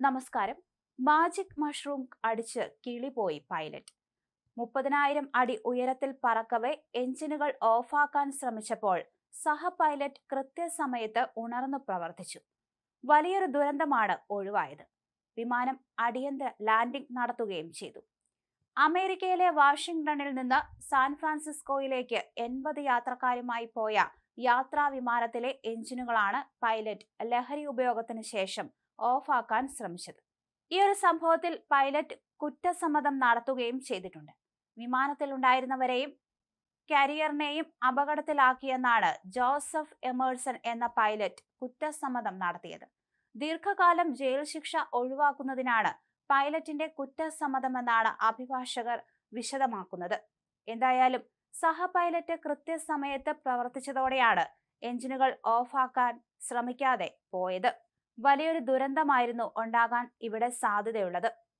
നമസ്കാരം. Magic mushroom അടിച്ച് കിളിപോയി pilot. മുപ്പതിനായിരം അടി ഉയരത്തിൽ പറക്കവേ എഞ്ചിനുകൾ ഓഫാക്കാൻ ശ്രമിച്ചപ്പോൾ സഹ പൈലറ്റ് കൃത്യസമയത്ത് ഉണർന്നു പ്രവർത്തിച്ചു. വലിയൊരു ദുരന്തമാണ് ഒഴിവായത്. വിമാനം അടിയന്തര ലാൻഡിംഗ് നടത്തുകയും ചെയ്തു. അമേരിക്കയിലെ വാഷിംഗ്ടണിൽ നിന്ന് സാൻ ഫ്രാൻസിസ്കോയിലേക്ക് എൺപത് യാത്രക്കാരുമായി പോയ യാത്രാ വിമാനത്തിലെ എഞ്ചിനുകളാണ് പൈലറ്റ് ലഹരി ഉപയോഗത്തിന് ശേഷം ഓഫാക്കാൻ ശ്രമിച്ചത്. ഈ ഒരു സംഭവത്തിൽ പൈലറ്റ് കുറ്റസമ്മതം നടത്തുകയും ചെയ്തിട്ടുണ്ട്. വിമാനത്തിലുണ്ടായിരുന്നവരെയും കരിയറിനെയും അപകടത്തിലാക്കിയെന്നാണ് ജോസഫ് എമേഴ്സൺ എന്ന പൈലറ്റ് കുറ്റസമ്മതം നടത്തിയത്. ദീർഘകാലം ജയിൽ ശിക്ഷ ഒഴിവാക്കുന്നതിനാണ് പൈലറ്റിന്റെ കുറ്റസമ്മതമെന്നാണ് അഭിഭാഷകർ വിശദമാക്കുന്നത്. എന്തായാലും സഹ പൈലറ്റ് കൃത്യസമയത്ത് പ്രവർത്തിച്ചതോടെയാണ് എഞ്ചിനുകൾ ഓഫാക്കാൻ ശ്രമിക്കാതെ പോയത്. വലിയൊരു ദുരന്തമായിരുന്നു ഉണ്ടാകാൻ ഇവിടെ സാധ്യതയുള്ളത്.